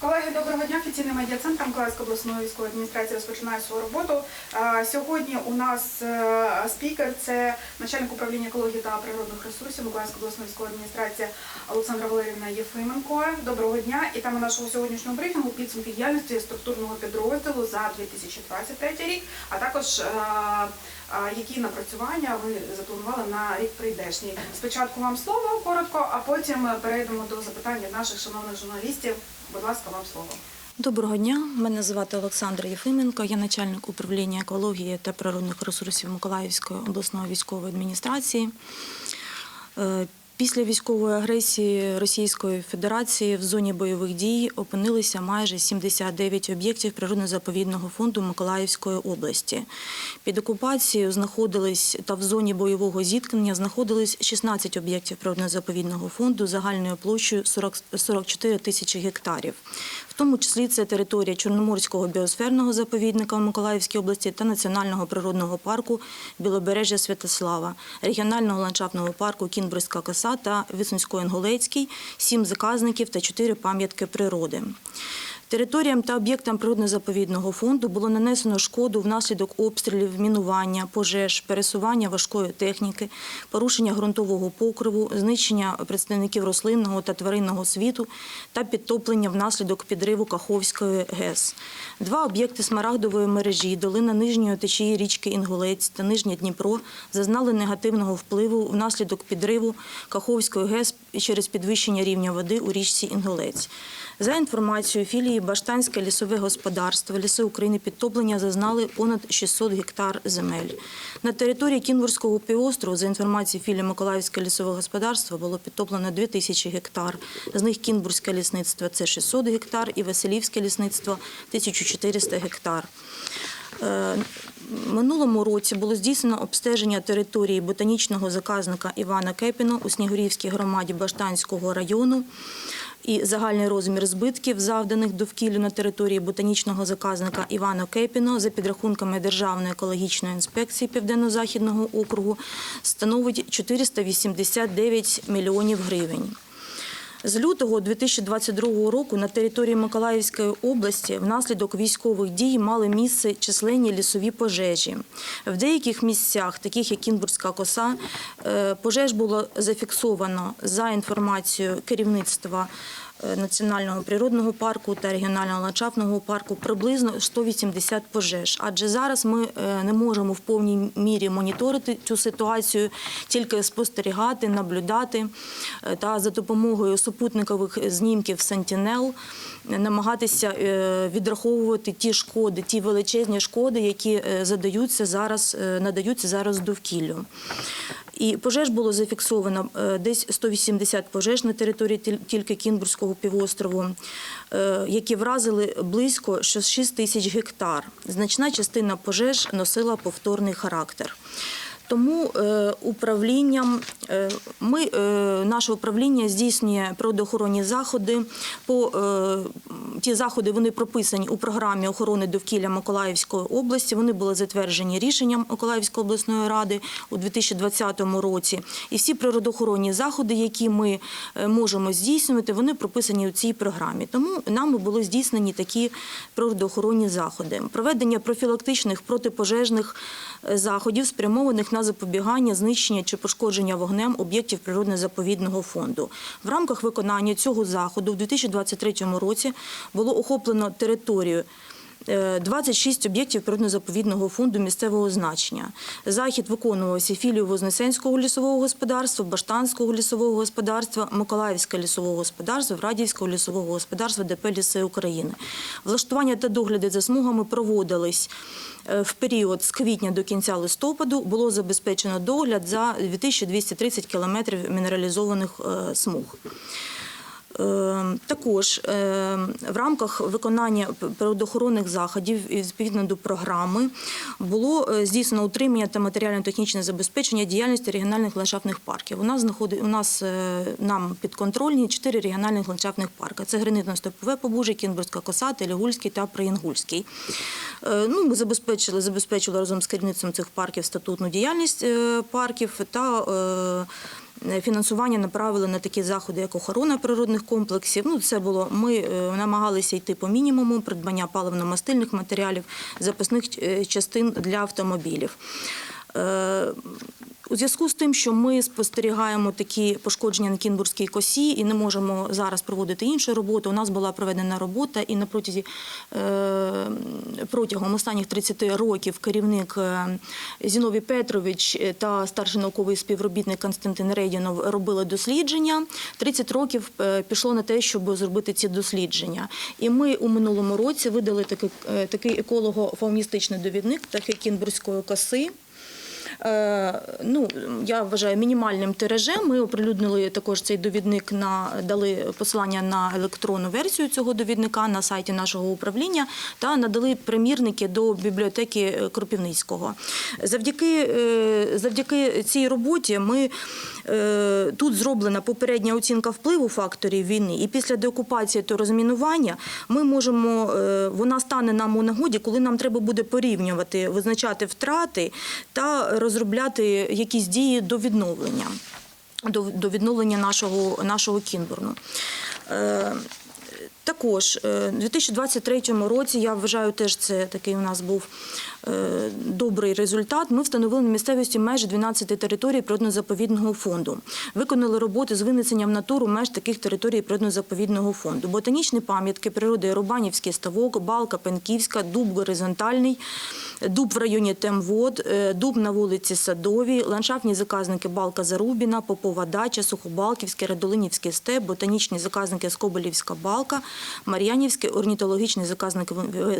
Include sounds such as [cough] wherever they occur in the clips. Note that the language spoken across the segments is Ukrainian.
Колеги, доброго дня. Офіційний медіа-центр Миколаївської обласної військової адміністрації розпочинає свою роботу. Сьогодні у нас е, спікер це начальник управління екології та природних ресурсів Миколаївської обласної військової адміністрації Олександра Валерівна Єфименко. Доброго дня. І тема нашого сьогоднішнього брифінгу підсумки діяльності структурного підрозділу за 2023 рік, а також е, е, які напрацювання ви запланували на рік прийдешній. Спочатку вам слово коротко, а потім перейдемо до запитань наших шановних журналістів. Будь ласка, вам слово. Доброго дня, мене звати Олександра Єфименко, я начальник управління екології та природних ресурсів Миколаївської обласної військової адміністрації. Після військової агресії Російської Федерації в зоні бойових дій опинилися майже 79 об'єктів природно-заповідного фонду Миколаївської області. Під окупацією знаходились та в зоні бойового зіткнення знаходились 16 об'єктів природно-заповідного фонду загальною площею 40 44 тисячі гектарів. В тому числі це територія Чорноморського біосферного заповідника в Миколаївській області та Національного природного парку Білобережжя Святослава, регіонального ландшафтного парку Кінбурзька коса та Висунсько-Інгулецький, сім заказників та чотири пам'ятки природи. Територіям та об'єктам природно-заповідного фонду було нанесено шкоду внаслідок обстрілів, мінування, пожеж, пересування важкої техніки, порушення ґрунтового покриву, знищення представників рослинного та тваринного світу та підтоплення внаслідок підриву Каховської ГЕС. Два об'єкти смарагдової мережі, долина нижньої течії річки Інгулець та Нижнє Дніпро зазнали негативного впливу внаслідок підриву Каховської ГЕС через підвищення рівня води у річці Інгулець. За інформацією філії Баштанське лісове господарство, ліси України підтоплення зазнали понад 600 гектар земель. На території Кінбурзького півострову, за інформацією філії Миколаївське лісове господарство, було підтоплено 2000 гектар. З них Кінбурзьке лісництво – це 600 гектар і Василівське лісництво – 1400 гектар. Е, Минулому році було здійснено обстеження території ботанічного заказника Івана Кепіна у Снігурівській громаді Баштанського району. І загальний розмір збитків, завданих довкіллю на території ботанічного заказника Івана Кепіно, за підрахунками Державної екологічної інспекції Південно-Західного округу, становить 489 мільйонів гривень. З лютого 2022 року на території Миколаївської області внаслідок військових дій мали місце численні лісові пожежі. В деяких місцях, таких як Кінбурзька коса, е, пожеж було зафіксовано за інформацією керівництва Національного природного парку та регіонального ландшафтного парку приблизно 180 пожеж. Адже зараз ми е, не можемо в повній мірі моніторити цю ситуацію, тільки спостерігати, наблюдати е, та за допомогою супутникових знімків Сентінел намагатися е, відраховувати ті шкоди, ті величезні шкоди, які е, задаються зараз, е, надаються зараз довкіллю. І пожеж було зафіксовано е, десь 180 пожеж на території тіль- тільки Кінбурзького півострову, е, які вразили близько 6 тисяч гектар. Значна частина пожеж носила повторний характер. Тому е, управлінням е, ми е, наше управління здійснює природоохоронні заходи. По ті заходи вони прописані у програмі охорони довкілля Миколаївської області. Вони були затверджені рішенням Миколаївської обласної ради у 2020 році. І всі природоохоронні заходи, які ми можемо здійснювати, вони прописані у цій програмі. Тому нами були здійснені такі природоохоронні заходи. Проведення профілактичних протипожежних заходів, спрямованих на запобігання, знищення чи пошкодження вогнем об'єктів природно-заповідного фонду. В рамках виконання цього заходу в 2023 році було охоплено територію. Е, 26 об'єктів природно-заповідного фонду місцевого значення. Захід виконувався філію Вознесенського лісового господарства, Баштанського лісового господарства, Миколаївське лісового господарства, Радівського лісового господарства ДП «Ліси України. Влаштування та догляди за смугами проводились е, в період з квітня до кінця листопаду. Було забезпечено догляд за 2230 кілометрів мінералізованих е, смуг. Е, Також е, в рамках виконання природоохоронних заходів і відповідно до програми було е, здійснено утримання та матеріально-технічне забезпечення діяльності регіональних ландшафтних парків. У нас знаходить у нас е, нам підконтрольні чотири регіональних ландшафтних парки. Це Гранитно-Степове Побужжя, Кінбурзька коса, Телегульський та Приінгульський. Е, Ну, ми забезпечили, забезпечили разом з керівництвом цих парків статутну діяльність парків та фінансування направили на такі заходи, як охорона природних комплексів. Ну, це було ми е, намагалися йти по мінімуму придбання паливно-мастильних матеріалів, запасних е, частин для автомобілів. У зв'язку з тим, що ми спостерігаємо такі пошкодження на Кінбурзькій косі і не можемо зараз проводити іншу роботу, у нас була проведена робота, і на протязі е, протягом останніх 30 років керівник е, Зіновій Петрович та старший науковий співробітник Константин Рейдінов робили дослідження. 30 років е, пішло на те, щоб зробити ці дослідження. І ми у минулому році видали такий, такий еколого-фауністичний довідник птахи Кінбурзької коси. Е, ну, я вважаю мінімальним тиражем. Ми оприлюднили також цей довідник на дали посилання на електронну версію цього довідника на сайті нашого управління та надали примірники до бібліотеки Кропівницького. Завдяки, е, завдяки цій роботі ми е, тут зроблена попередня оцінка впливу факторів війни, і після деокупації та розмінування ми можемо е, вона стане нам у нагоді, коли нам треба буде порівнювати, визначати втрати та розробляти якісь дії до відновлення. До, до відновлення нашого, нашого Кінбурну. Е, також е, у 2023 році я вважаю, теж це такий у нас був е, добрий результат. Ми встановили на місцевості майже 12 територій природно-заповідного фонду. Виконали роботи з винесення в натуру меж таких територій природно-заповідного фонду. Ботанічні пам'ятки природи Рубанівський ставок, Балка, Пенківська, Дуб горизонтальний, Дуб в районі Темвод, е, Дуб на вулиці Садовій, ландшафтні заказники Балка Зарубіна, Попова Дача, Сухобалківський, Радолинівський степ, ботанічні заказники Скобелівська Балка, Мар'янівський, орнітологічний заказник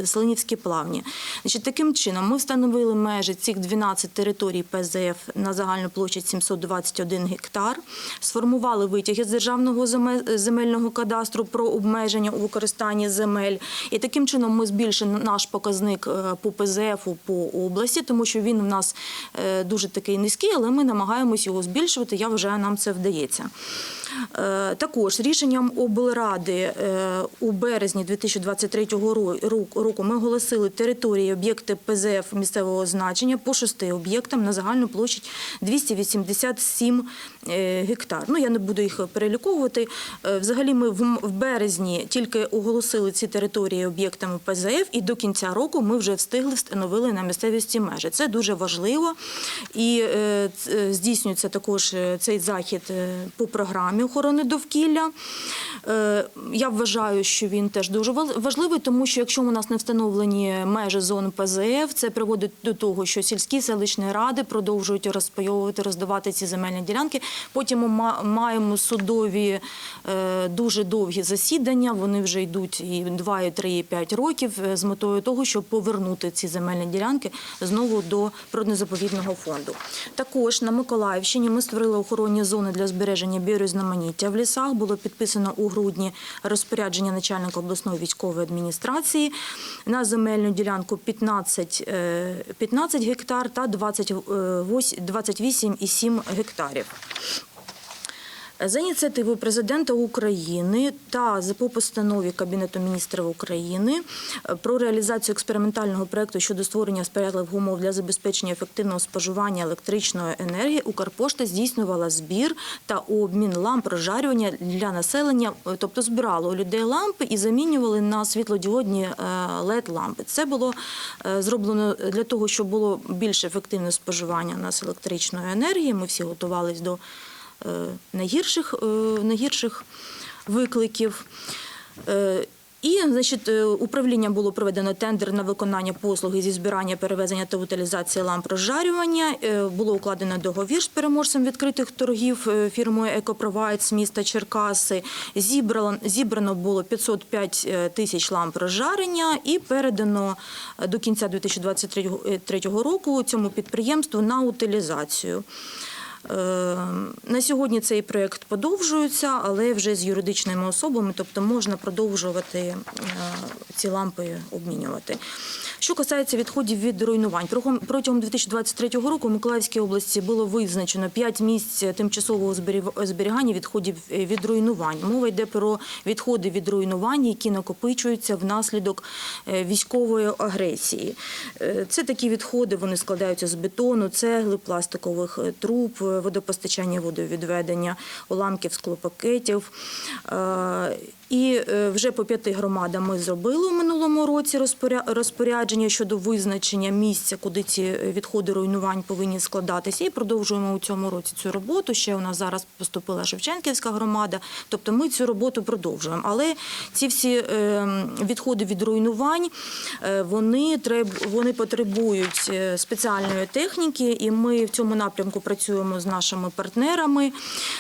Селинівські плавні. Значить, таким чином ми встановили межі цих 12 територій ПЗФ на загальну площадь 721 гектар, сформували витяги з державного земельного кадастру про обмеження у використанні земель. І таким чином ми збільшили наш показник е, по ПЗФ по області, тому що він у нас е, дуже такий низький, але ми намагаємось його збільшувати. Я вважаю, нам це вдається. Е, Також рішенням облради е, у березні 2023 ро- ро- року ми оголосили території об'єкти ПЗФ місцевого значення по шести об'єктам на загальну площадь 287 е, гектар. Ну я не буду їх переліковувати. Взагалі, ми в березні тільки оголосили ці території об'єктами ПЗФ, і до кінця року ми вже встигли встановили на місцевості межі. Це дуже важливо і здійснюється також цей захід по програмі охорони довкілля. Е, Я вважаю, що він теж дуже важливий, тому що якщо у нас не встановлені межі зон ПЗФ, це приводить до того, що сільські селищні ради продовжують розпайовувати, роздавати ці земельні ділянки. Потім ми маємо судові е, дуже довгі засідання. Вони вже йдуть і 2, і 3, і 5 років е, з метою того, щоб повернути ці земельні ділянки знову до природно-заповідного фонду. Також на Миколаївщині ми створили охоронні зони для збереження біорізноманіття в лісах. Було підписано у грудні розпорядження начальника обласної військової адміністрації на земельну ділянку 15, е, 15 гектар та 28,7 гектарів. За ініціативою президента України та по постанові Кабінету міністрів України е, про реалізацію експериментального проекту щодо створення сприятливих умов для забезпечення ефективного споживання електричної енергії Укрпошта здійснювала збір та обмін ламп розжарювання для населення, е, тобто збирали у людей лампи і замінювали на світлодіодні led лампи. Це було е, зроблено для того, щоб було більш ефективне споживання у нас електричної енергії. Ми всі готувалися до е, найгірших, е, найгірших викликів. Е, І, значить, е, управління було проведено тендер на виконання послуги зі збирання, перевезення та утилізації ламп розжарювання. Е, Було укладено договір з переможцем відкритих торгів е, фірмою «Екопровайд» з міста Черкаси. Зібрано, зібрано було 505 е, тисяч ламп розжарення і передано е, до кінця 2023 року цьому підприємству на утилізацію. Е, На сьогодні цей проєкт подовжується, але вже з юридичними особами, тобто можна продовжувати е, ці лампи обмінювати. Що касається відходів від руйнувань, Протягом- протягом 2023 року в Миколаївській області було визначено 5 місць тимчасового зберіг- зберігання відходів е, від руйнувань. Мова йде про відходи від руйнувань, які накопичуються внаслідок військової агресії. Це такі відходи, вони складаються з бетону, цегли, пластикових труб, водопостачання, водовідведення, уламків склопакетів. І е, вже по п'яти громадам ми зробили у минулому році розпоря- розпорядження щодо визначення місця, куди ці е, відходи руйнувань повинні складатися. І продовжуємо у цьому році цю роботу. Ще у нас зараз поступила Шевченківська громада. Тобто ми цю роботу продовжуємо. Але ці всі е, відходи від руйнувань е, вони вони потребують спеціальної техніки, і ми в цьому напрямку працюємо з нашими партнерами.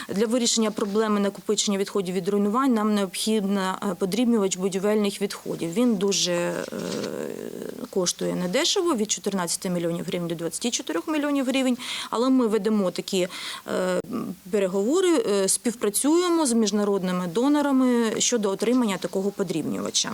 Для вирішення проблеми накопичення відходів від руйнувань нам необхідно е, подрібнювач будівельних відходів. Він дуже е, коштує недешево від 14 мільйонів гривень до 24 мільйонів гривень. Але ми ведемо такі е, переговори, співпрацюємо з міжнародними донорами щодо отримання такого подрібнювача.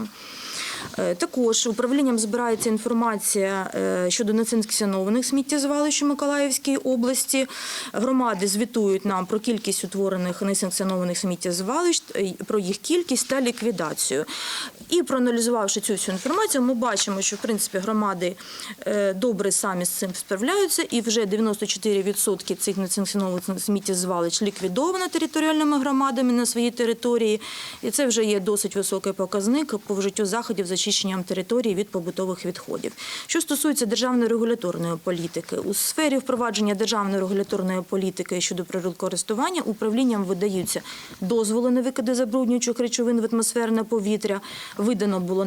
Е, Також управлінням збирається інформація е, щодо несанкціонованих сміттєзвалищ у Миколаївській області. Громади звітують нам про кількість утворених несанкціонованих сміттєзвалищ, е, про їх кількість та ліквідацію. І проаналізувавши цю всю інформацію, ми бачимо, що в принципі громади добре самі з цим справляються, і вже 94% цих несанкціонованих сміттєзвалищ ліквідовано територіальними громадами на своїй території. І це вже є досить високий показник по вжиттю заходів з очищенням території від побутових відходів. Що стосується державної регуляторної політики, у сфері впровадження державної регуляторної політики щодо природкористування управлінням видаються дозволи на викиди забруднюючих речовин в атмосферне повітря. Видано було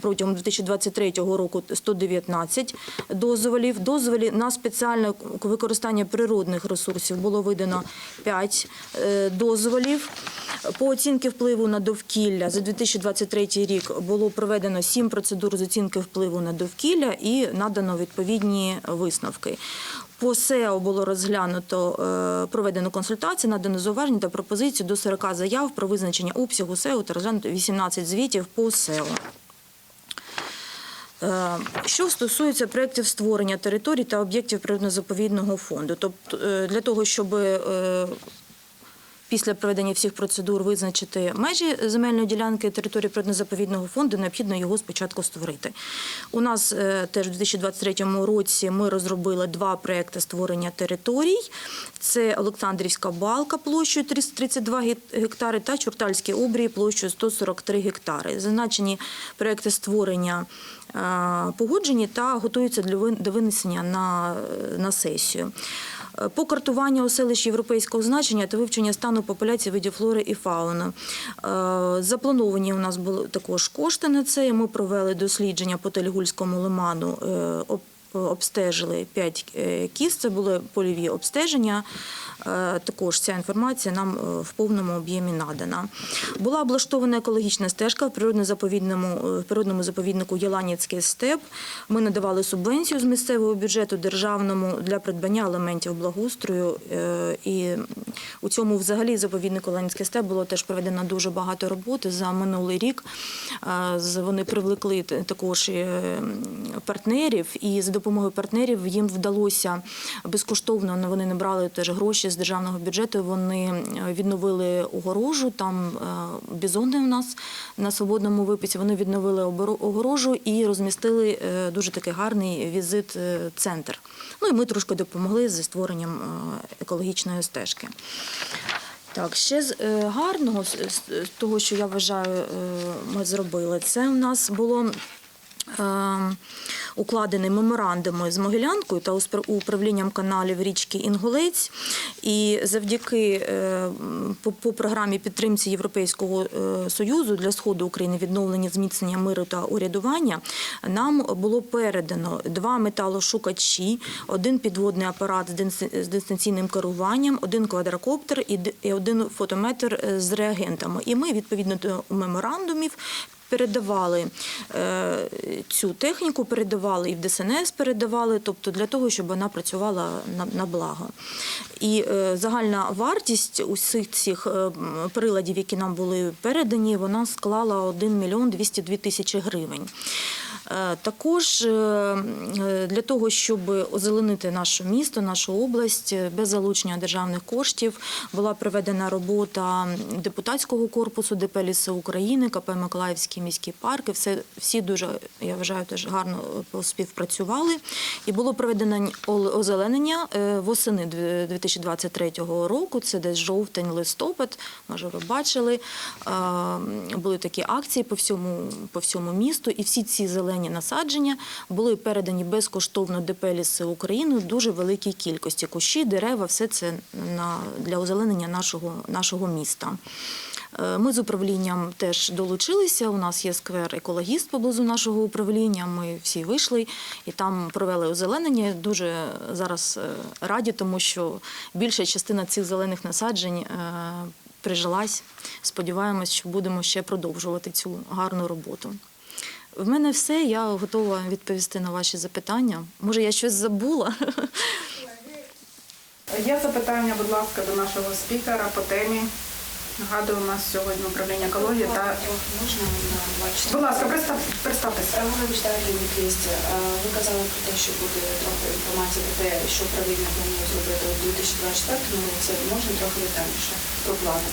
протягом 2023 року 119 дозволів. Дозволі на спеціальне використання природних ресурсів було видано 5 е, дозволів. По оцінки впливу на довкілля за 2023 рік було проведено 7 процедур з оцінки впливу на довкілля і надано відповідні висновки. По СЕО було розглянуто, е, проведено консультації, надано зауваження та пропозиції до 40 заяв про визначення обсягу СЕО та розглянуто 18 звітів по СЕО. Е, Що стосується проєктів створення територій та об'єктів природно-заповідного фонду, тобто е, для того, щоб після проведення всіх процедур визначити межі земельної ділянки території природно-заповідного фонду, необхідно його спочатку створити. У нас е, теж у 2023 році ми розробили два проекти створення територій. Це Олександрівська балка площею 332 ге- гектари та Чуртальські обрії площею 143 гектари. Зазначені проекти створення е, погоджені та готуються до винесення на, на сесію. Е, По картуванню оселищ європейського значення та вивчення стану популяції видів флори і фауни. Е, Заплановані у нас були також кошти на це. Ми провели дослідження по Тельгульському лиману. Е, об- Обстежили 5 кіз, це були польові обстеження. Е, Також ця інформація нам е, в повному об'ємі надана. Була облаштована екологічна стежка в природно-заповідному е, природному заповіднику Єланівський степ. Ми надавали субвенцію з місцевого бюджету державному для придбання елементів благоустрою. е, І у цьому взагалі заповіднику Єланівський степ було теж проведено дуже багато роботи за минулий рік. Е, Вони привлекли також е, партнерів, і за допомогою партнерів їм вдалося безкоштовно. Вони не брали теж гроші з державного бюджету. Вони е, відновили огорожу. Там е, бізони у нас на свободному виписі. Вони відновили огорожу і розмістили е, дуже такий гарний візит е, центр. Ну і ми трошки допомогли зі створенням екологічної стежки. Так, ще з гарного з, того, що я вважаю, ми зробили, це у нас було. Е, Укладений меморандуми з Могилянкою та управлінням каналів річки Інгулець. І завдяки е, по, по програмі підтримці Європейського е, Союзу для Сходу України відновлення зміцнення миру та урядування нам було передано два металошукачі, один підводний апарат з дистанційним керуванням, один квадрокоптер і один фотометр е, з реагентами. І ми відповідно до меморандумів передавали е, цю техніку, передавали і в ДСНС передавали, тобто для того, щоб вона працювала на, благо. І е, загальна вартість усіх цих е, приладів, які нам були передані, вона склала 1 мільйон 202 тисячі гривень. Е, Також е, е, для того, щоб озеленити наше місто, нашу область без залучення державних коштів, була проведена робота депутатського корпусу ДП «Ліси України, КП Миколаївські міські парки. Всі дуже я вважаю теж гарно співпрацювали. І було проведено озеленення восени 2023 року. Це десь жовтень, листопад. Може, ви бачили. Були такі акції по всьому місту, і всі ці зелені насадження були передані безкоштовно ДП «Ліси України в дуже великій кількості. Кущі, дерева, все це для озеленення нашого, нашого міста. Е, Ми з управлінням теж долучилися. У нас є сквер екологіст поблизу нашого управління. Ми всі вийшли і там провели озеленення. Дуже зараз е, раді, тому що більша частина цих зелених насаджень е, прижилась. Сподіваємось, що будемо ще продовжувати цю гарну роботу. В мене все. Я готова відповісти на ваші запитання. Може, я щось забула? Є запитання, будь ласка, до нашого спікера по темі. Нагадую, у нас сьогодні управління екології та Можна бачити? будь ласка, представ, представтеся. Вибачте, Аліні Клість, ви казали про те, що буде трохи інформації про те, що управління планує зробити у 2024 році. Можна трохи детальніше про плани?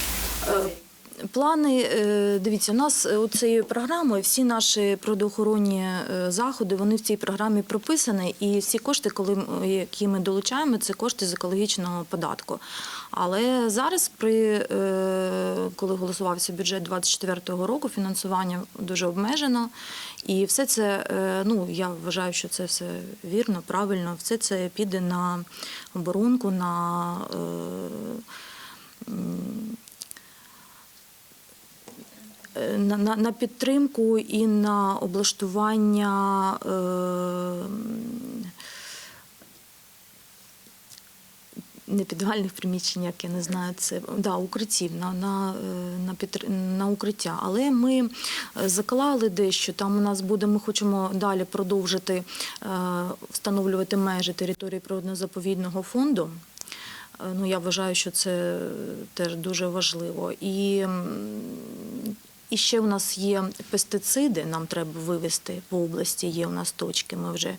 Плани, е, дивіться, у нас е, цією програмою всі наші природоохоронні е, заходи, вони в цій програмі прописані, і всі кошти, коли які ми долучаємо, це кошти з екологічного податку. Але зараз, коли голосувався бюджет 2024 року, фінансування дуже обмежено, і все це, ну я вважаю, що це все вірно, правильно, все це піде на оборонку, на на, на, на підтримку і на облаштування е, не підвальних приміщень, як я не знаю, це да, укриттів на, на, е, на, підтр- на укриття. Але ми е, заклали дещо. Там у нас буде, ми хочемо далі продовжити е, встановлювати межі території природно-заповідного фонду. Е, Ну, я вважаю, що це теж дуже важливо. І, і ще у нас є пестициди, нам треба вивести по області. Є у нас точки. Ми вже е,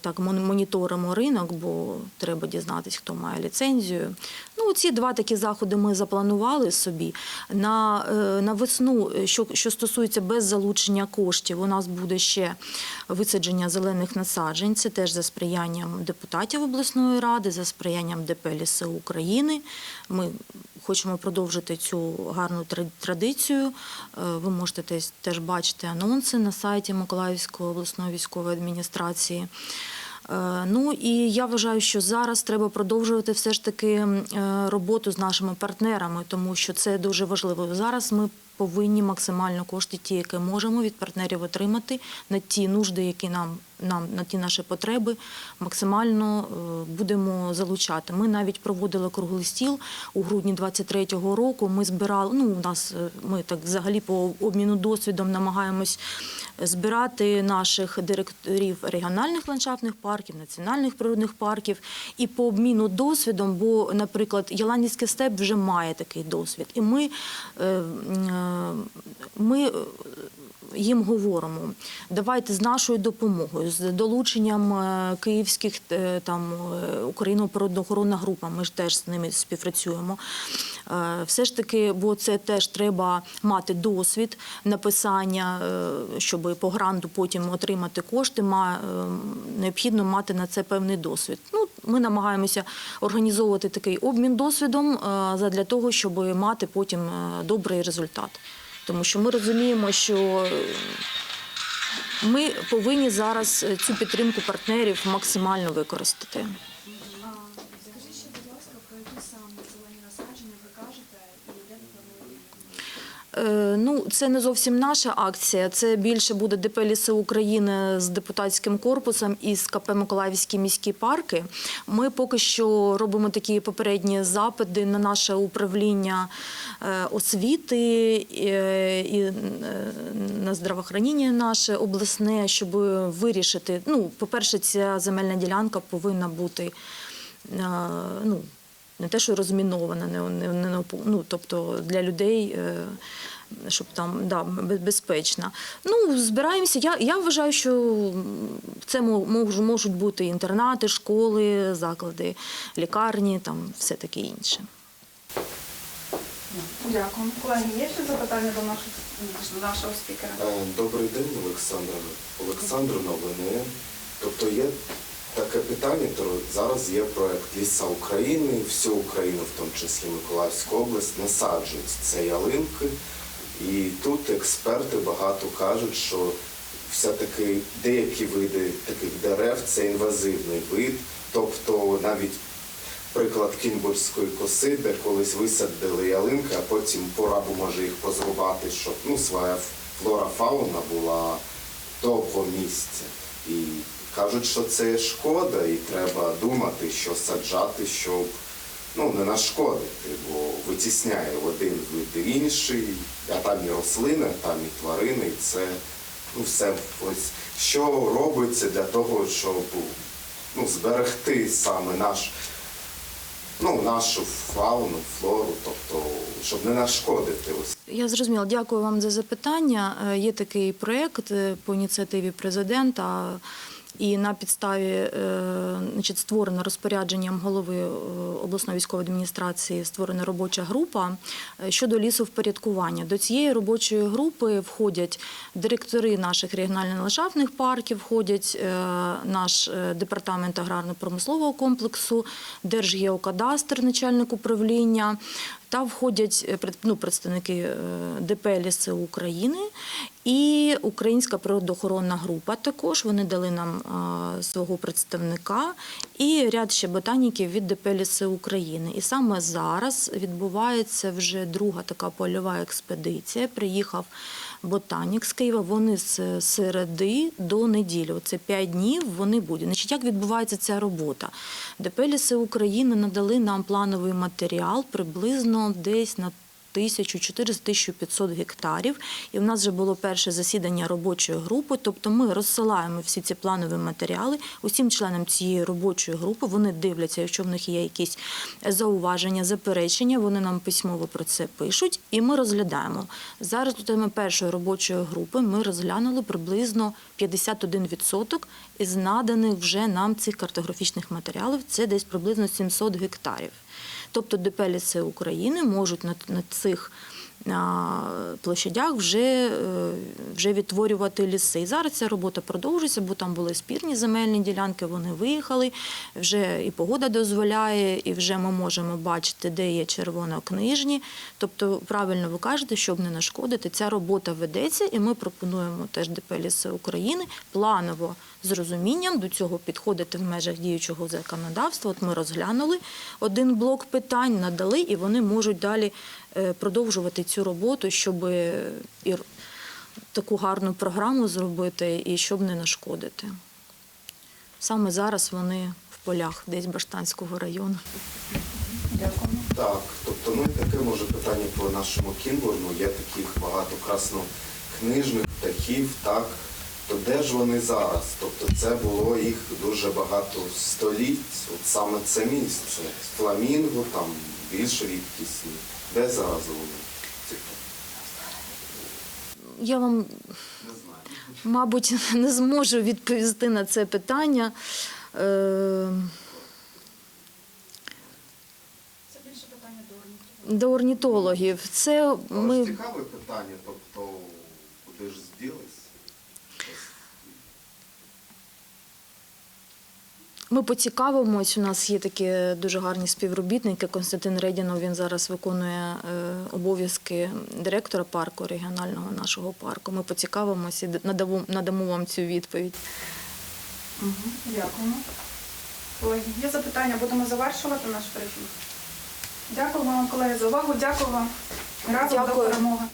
так моніторимо ринок, бо треба дізнатися, хто має ліцензію. Ну, ці два такі заходи ми запланували собі. На, е, на весну, е, що, що стосується без залучення коштів, у нас буде ще висадження зелених насаджень. Це теж за сприянням депутатів обласної ради, за сприянням ДП «Ліси України. Ми хочемо продовжити цю гарну традицію. Е, Ви можете теж- бачити анонси на сайті Миколаївської обласної військової адміністрації. Е, Ну і я вважаю, що зараз треба продовжувати все ж таки е, роботу з нашими партнерами, тому що це дуже важливо. Зараз ми повинні максимально кошти, ті, які можемо від партнерів отримати на ті нужди, які нам, нам на ті наші потреби, максимально е, будемо залучати. Ми навіть проводили круглий стіл у грудні 23-го року. Ми збирали. Ну, у нас е, ми так взагалі по обміну досвідом намагаємось збирати наших директорів регіональних ландшафтних парків, національних природних парків і по обміну досвідом, бо, наприклад, Яланівський степ вже має такий досвід, і ми, е, ми їм говоримо, давайте з нашою допомогою, з долученням е, київських е, там е, Україна природоохоронна група. Ми ж теж з ними співпрацюємо. Все ж таки, бо це теж треба мати досвід написання, щоб по гранту потім отримати кошти. Необхідно мати на це певний досвід. Ну, ми намагаємося організовувати такий обмін досвідом для того, щоб мати потім добрий результат. Тому що ми розуміємо, що ми повинні зараз е, цю підтримку партнерів максимально використати. Скажіть ще, будь ласка, про які саме зелені насадження ви кажете і де ви плануєте? Е, Ну, це не зовсім наша акція. Це більше буде ДП «Ліси України з депутатським корпусом і з КП Миколаївські міські парки. Ми поки що робимо такі попередні запити на наше управління е, освіти е, і е, на здравоохранення наше обласне, щоб вирішити. Ну, по-перше, ця земельна ділянка повинна бути. е, Ну, не те, що розмінована, не, не, не ну, тобто для людей. Щоб там да, безпечна. Ну, збираємося. Я, я вважаю, що це мож- можуть бути інтернати, школи, заклади, лікарні, там все таке інше. Дякую. Колеги, є ще запитання до нашого, до нашого спікера? Е, Добрий день, Олександр. Олександр Новини. Тобто є таке питання, то зараз є проект Ліса України, всю Україну, в тому числі Миколаївську область, насаджують це ялинки. І тут експерти багато кажуть, що все-таки деякі види таких дерев це інвазивний вид, тобто навіть приклад кінбурзької коси, де колись висадили ялинки, а потім пора б може їх позрубати, щоб ну, своя флора фауна була довго місця. І кажуть, що це шкода, і треба думати, що саджати, щоб ну, не нашкодити, бо витісняє один вид інший, а там і рослини, а там і тварини, і це ну, все ось що робиться для того, щоб ну, зберегти саме наш ну, нашу фауну, флору, тобто, щоб не нашкодити. Ось. Я зрозуміла. Дякую вам за запитання. Е, Є такий проєкт е, по ініціативі президента. І на підставі е, значить, створено розпорядженням голови е, обласної військової адміністрації створена робоча група е, щодо лісовпорядкування. До цієї робочої групи входять директори наших регіонально-ландшафтних парків, входять наш департамент аграрно-промислового комплексу, Держгеокадастр, начальник управління. Та входять е, ну, представники е, ДП «Ліси України і Українська природоохоронна група. Також вони дали нам свого представника і ряд ще ботаніків від ДП «Ліси України. І саме зараз відбувається вже друга така польова експедиція. Приїхав ботанік з Києва. Вони з середи до неділі. Це 5 днів. Вони будуть. Значить, як відбувається ця робота? ДП «Ліси України надали нам плановий матеріал приблизно десь на 1400-1500 гектарів. І в нас вже було перше засідання робочої групи. Тобто ми розсилаємо всі ці планові матеріали усім членам цієї робочої групи. Вони дивляться, якщо в них є якісь зауваження, заперечення, вони нам письмово про це пишуть, і ми розглядаємо. За результатами першої робочої групи ми розглянули приблизно 51% із наданих вже нам цих картографічних матеріалів. Це десь приблизно 700 гектарів. Тобто ДП «Ліси України можуть на, на цих площадях вже, е, вже відтворювати ліси. І зараз ця робота продовжується, бо там були спірні земельні ділянки, вони виїхали, вже і погода дозволяє, і вже ми можемо бачити, де є червонокнижні. Тобто, правильно ви кажете, щоб не нашкодити, ця робота ведеться, і ми пропонуємо теж ДП «Ліси України планово з розумінням до цього підходити в межах діючого законодавства. От ми розглянули один блок питань, надали, і вони можуть далі продовжувати цю роботу, щоб е, і таку гарну програму зробити і щоб не нашкодити. Саме зараз вони в полях десь Баштанського району. Дякую. Так, тобто, ну і таке може питання по нашому Кінбурну. Є таких багато краснокнижних птахів, так. То де ж вони зараз? Тобто це було їх дуже багато століть, от саме це місце. Фламінго там більш рідкісні. Де зараз вони? Я вам, мабуть, [laughs] не зможу відповісти на це питання. Е, Це більше питання до орнітологів. До орнітологів. Це Але ми. цікаве питання, тобто куди ж Ми поцікавимось. У нас є такі дуже гарні співробітники. Константин Редінов він зараз виконує е, обов'язки директора парку регіонального нашого парку. Ми поцікавимось і надамо, надамо вам цю відповідь. Дякуємо. Колеги, є запитання, будемо завершувати наш брифінг. Дякую вам, колеги, за увагу. Дякую вам. Разом до Дякую. перемоги.